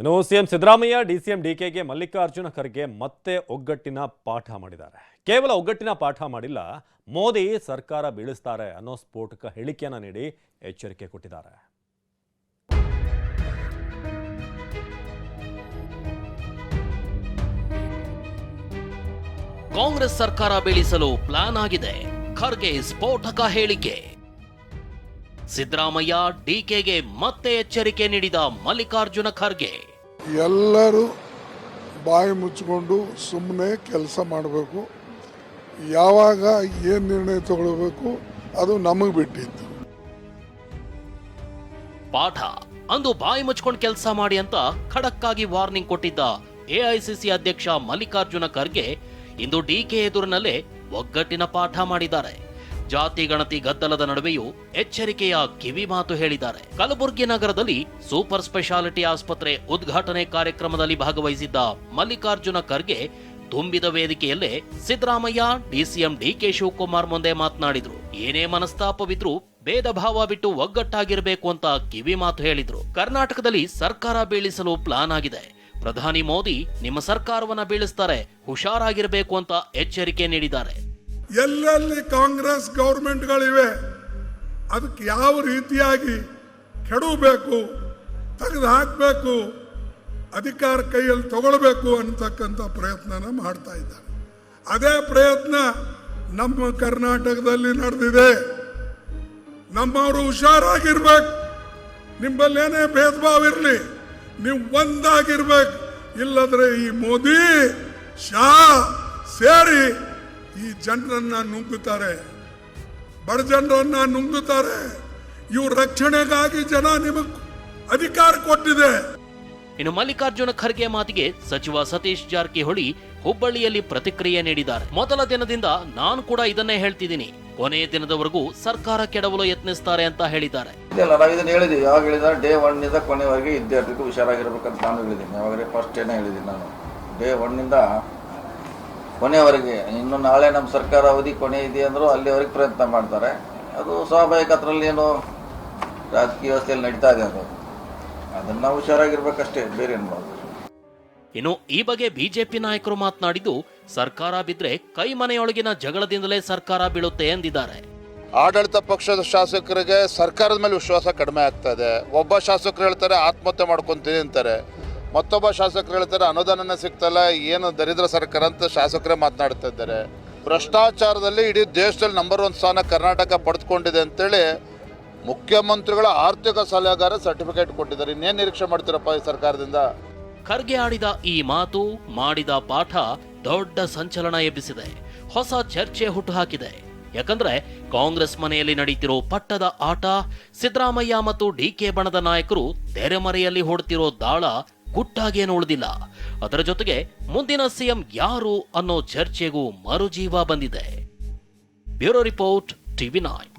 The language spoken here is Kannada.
ಇನ್ನು ಸಿಎಂ ಸಿದ್ದರಾಮಯ್ಯ ಡಿಸಿಎಂ ಡಿಕೆಗೆ ಮಲ್ಲಿಕಾರ್ಜುನ ಖರ್ಗೆ ಮತ್ತೆ ಒಗ್ಗಟ್ಟಿನ ಪಾಠ ಮಾಡಿದ್ದಾರೆ. ಕೇವಲ ಒಗ್ಗಟ್ಟಿನ ಪಾಠ ಮಾಡಿಲ್ಲ, ಮೋದಿ ಸರ್ಕಾರ ಬೀಳಿಸ್ತಾರೆ ಅನ್ನೋ ಸ್ಫೋಟಕ ಹೇಳಿಕೆಯನ್ನು ನೀಡಿ ಎಚ್ಚರಿಕೆ ಕೊಟ್ಟಿದ್ದಾರೆ. ಕಾಂಗ್ರೆಸ್ ಸರ್ಕಾರ ಬೀಳಿಸಲು ಪ್ಲಾನ್ ಆಗಿದೆ. ಖರ್ಗೆ ಸ್ಫೋಟಕ ಹೇಳಿಕೆ. ಸಿದ್ದರಾಮಯ್ಯ ಡಿಕೆಗೆ ಮತ್ತೆ ಎಚ್ಚರಿಕೆ ನೀಡಿದ ಮಲ್ಲಿಕಾರ್ಜುನ ಖರ್ಗೆ. ಎಲ್ಲರೂ ಬಾಯಿ ಮುಚ್ಚಿಕೊಂಡು ಸುಮ್ಮನೆ ಕೆಲಸ ಮಾಡಬೇಕು. ಯಾವಾಗ ಏನು ನಿರ್ಣಯ ತಗೊಳ್ಬೇಕು ಅದು ನಮಗೆ ಬಿಟ್ಟಿತ್ತು. ಪಾಠ ಅಂದು ಬಾಯಿ ಮುಚ್ಕೊಂಡು ಕೆಲಸ ಮಾಡಿ ಅಂತ ಖಡಕ್ ಆಗಿ ವಾರ್ನಿಂಗ್ ಕೊಟ್ಟಿದ್ದ ಎಐಸಿಸಿ ಅಧ್ಯಕ್ಷ ಮಲ್ಲಿಕಾರ್ಜುನ ಖರ್ಗೆ ಇಂದು ಡಿಕೆ ಎದುರಿನಲ್ಲೇ ಒಗ್ಗಟ್ಟಿನ ಪಾಠ ಮಾಡಿದ್ದಾರೆ. ಜಾತಿ ಗಣತಿ ಗದ್ದಲದ ನಡುವೆಯೂ ಎಚ್ಚರಿಕೆಯ ಕಿವಿ ಮಾತು ಹೇಳಿದ್ದಾರೆ. ಕಲಬುರಗಿ ನಗರದಲ್ಲಿ ಸೂಪರ್ ಸ್ಪೆಷಾಲಿಟಿ ಆಸ್ಪತ್ರೆ ಉದ್ಘಾಟನೆ ಕಾರ್ಯಕ್ರಮದಲ್ಲಿ ಭಾಗವಹಿಸಿದ್ದ ಮಲ್ಲಿಕಾರ್ಜುನ ಖರ್ಗೆ ತುಂಬಿದ ವೇದಿಕೆಯಲ್ಲೇ ಸಿದ್ದರಾಮಯ್ಯ, ಡಿಸಿಎಂ ಡಿಕೆ ಶಿವಕುಮಾರ್ ಮುಂದೆ ಮಾತನಾಡಿದ್ರು. ಏನೇ ಮನಸ್ತಾಪವಿದ್ರೂ ಭೇದ ಭಾವ ಬಿಟ್ಟು ಒಗ್ಗಟ್ಟಾಗಿರಬೇಕು ಅಂತ ಕಿವಿ ಮಾತು ಹೇಳಿದ್ರು. ಕರ್ನಾಟಕದಲ್ಲಿ ಸರ್ಕಾರ ಬೀಳಿಸಲು ಪ್ಲಾನ್ ಆಗಿದೆ. ಪ್ರಧಾನಿ ಮೋದಿ, ನಿಮ್ಮ ಸರ್ಕಾರವನ್ನ ಬೀಳಿಸ್ತಾರೆ, ಹುಷಾರಾಗಿರಬೇಕು ಅಂತ ಎಚ್ಚರಿಕೆ ನೀಡಿದ್ದಾರೆ. ಎಲ್ಲೆಲ್ಲಿ ಕಾಂಗ್ರೆಸ್ ಗೌರ್ಮೆಂಟ್ಗಳಿವೆ, ಅದಕ್ಕೆ ಯಾವ ರೀತಿಯಾಗಿ ಕೆಡಬೇಕು ತೆಗೆದು ಹಾಕಬೇಕು, ಅಧಿಕಾರ ಕೈಯಲ್ಲಿ ತಗೊಳ್ಬೇಕು ಅಂತಕ್ಕಂಥ ಪ್ರಯತ್ನನ ಮಾಡ್ತಾ ಇದ್ದಾರೆ. ಅದೇ ಪ್ರಯತ್ನ ನಮ್ಮ ಕರ್ನಾಟಕದಲ್ಲಿ ನಡೆದಿದೆ. ನಮ್ಮವರು ಹುಷಾರಾಗಿರ್ಬೇಕು. ನಿಮ್ಮಲ್ಲೇನೇ ಭೇದ ಭಾವ ಇರಲಿ, ನೀವು ಒಂದಾಗಿರ್ಬೇಕು. ಇಲ್ಲದ್ರೆ ಈ ಮೋದಿ, ಶಾ ಸೇರಿ ಈ ಜನರನ್ನ ನುಂಗುತ್ತಾರೆ. ಬಡ ಜನರನ್ನ ನುಂಗುತ್ತಾರೆ. ಇವ್ರ ರಕ್ಷಣೆಗಾಗಿ ಜನ ನಿಮಗೆ ಅಧಿಕಾರ ಕೊಟ್ಟಿದೆ. ಇನ್ನು ಮಲ್ಲಿಕಾರ್ಜುನ ಖರ್ಗೆ ಮಾತಿಗೆ ಸಚಿವ ಸತೀಶ್ ಜಾರಕಿಹೊಳಿ ಹುಬ್ಬಳ್ಳಿಯಲ್ಲಿ ಪ್ರತಿಕ್ರಿಯೆ ನೀಡಿದ್ದಾರೆ. ಮೊದಲ ದಿನದಿಂದ ನಾನು ಕೂಡ ಇದನ್ನೇ ಹೇಳ್ತಿದ್ದೀನಿ. ಕೊನೆಯ ದಿನದವರೆಗೂ ಸರ್ಕಾರ ಕೆಡವಲು ಯತ್ನಿಸ್ತಾರೆ ಅಂತ ಹೇಳಿದ್ದಾರೆ. ಇಲ್ಲ ನಾವು ಇದನ್ನ ಹೇಳಿದ್ದೀವಿ ಯಾವಾಗ ಹೇಳಿದ್ರೆ ಡೇ ಒನ್ನಿಂದ ಕೊನೆವರೆಗೆ ಇದ್ದೇ ಇರಬೇಕು. ಹುಷಾರಾಗಿರ್ಬೇಕಂತ ನಾನು ಹೇಳಿದ್ದೀನಿ. ಯಾವಾಗಲೇ ಫಸ್ಟ್ ಏನೇ ಹೇಳಿದ್ದೀನಿ ನಾನು. ಡೇ ಒನ್ನಿಂದ ಕೊನೆಯವರೆಗೆ ಇನ್ನು ನಾಳೆ ನಮ್ಮ ಸರ್ಕಾರ ಅವಧಿ ಕೊನೆ ಇದೆ ಅಂದರೂ ಅಲ್ಲಿವರೆಗೆ ಪ್ರಯತ್ನ ಮಾಡ್ತಾರೆ. ಅದು ಸ್ವಾಭಾವಿಕ ಅದರಲ್ಲಿ ಏನು ರಾಜಕೀಯ ವ್ಯವಸ್ಥೆಯಲ್ಲಿ ನಡೀತಾ ಇದೆ ಅದು. ಅದನ್ನು ನಾವು ಹುಷಾರಾಗಿರ್ಬೇಕಷ್ಟೇ ಬೇರೆ ಏನು ಮಾಡೋದು. ಇನ್ನು ಈ ಬಗ್ಗೆ ಬಿಜೆಪಿ ನಾಯಕರು ಮಾತನಾಡಿದ್ದು ಸರ್ಕಾರ ಬಿದ್ರೆ ಕೈ ಮನೆಯೊಳಗಿನ ಜಗಳದಿಂದಲೇ ಸರ್ಕಾರ ಬೀಳುತ್ತೆ ಎಂದಿದ್ದಾರೆ. ಆಡಳಿತ ಪಕ್ಷದ ಶಾಸಕರಿಗೆ ಸರ್ಕಾರದ ಮೇಲೆ ವಿಶ್ವಾಸ ಕಡಿಮೆ ಆಗ್ತಾ ಇದೆ. ಒಬ್ಬ ಶಾಸಕರು ಹೇಳ್ತಾರೆ ಆತ್ಮಹತ್ಯೆ ಮಾಡ್ಕೊಂತೀನಿ ಅಂತಾರೆ. ಮತ್ತೊಬ್ಬ ಶಾಸಕರು ಹೇಳ್ತಾರೆ, ಅನುದಾನನೇ ಸಿಗ್ತಲ್ಲ, ಏನು ದರಿದ್ರ ಸರ್ಕಾರ ಅಂತ ಶಾಸಕರೇ ಮಾತನಾಡ್ತಾ ಇದ್ದಾರೆ. ಭ್ರಷ್ಟಾಚಾರದಲ್ಲಿ ಇಡೀ ದೇಶದಲ್ಲಿ ನಂಬರ್ ಒನ್ ಸ್ಥಾನ ಕರ್ನಾಟಕ ಪಡೆದುಕೊಂಡಿದೆ ಅಂತೇಳಿ ಮುಖ್ಯಮಂತ್ರಿಗಳ ಆರ್ಥಿಕ ಸಲಹೆಗಾರ ಸರ್ಟಿಫಿಕೇಟ್ ಕೊಟ್ಟಿದ್ದಾರೆ. ಇನ್ನೇನು ನಿರೀಕ್ಷೆ ಮಾಡ್ತೀರಪ್ಪ ಈ ಸರ್ಕಾರದಿಂದ? ಖರ್ಗೆ ಆಡಿದ ಈ ಮಾತು, ಮಾಡಿದ ಪಾಠ ದೊಡ್ಡ ಸಂಚಲನ ಎಬ್ಬಿಸಿದೆ. ಹೊಸ ಚರ್ಚೆ ಹುಟ್ಟುಹಾಕಿದೆ. ಯಾಕಂದ್ರೆ ಕಾಂಗ್ರೆಸ್ ಮನೆಯಲ್ಲಿ ನಡೀತಿರೋ ಪಟ್ಟದ ಆಟ, ಸಿದ್ದರಾಮಯ್ಯ ಮತ್ತು ಡಿಕೆ ಬಣದ ನಾಯಕರು ತೆರೆಮರೆಯಲ್ಲಿ ಹೊಡ್ತಿರೋ ದಾಳ ಗುಟ್ಟಾಗೇನು ಉಳಿದಿಲ್ಲ. ಅದರ ಜೊತೆಗೆ ಮುಂದಿನ ಸಿಎಂ ಯಾರು ಅನ್ನೋ ಚರ್ಚೆಗೂ ಮರುಜೀವ ಬಂದಿದೆ. Bureau report TV nine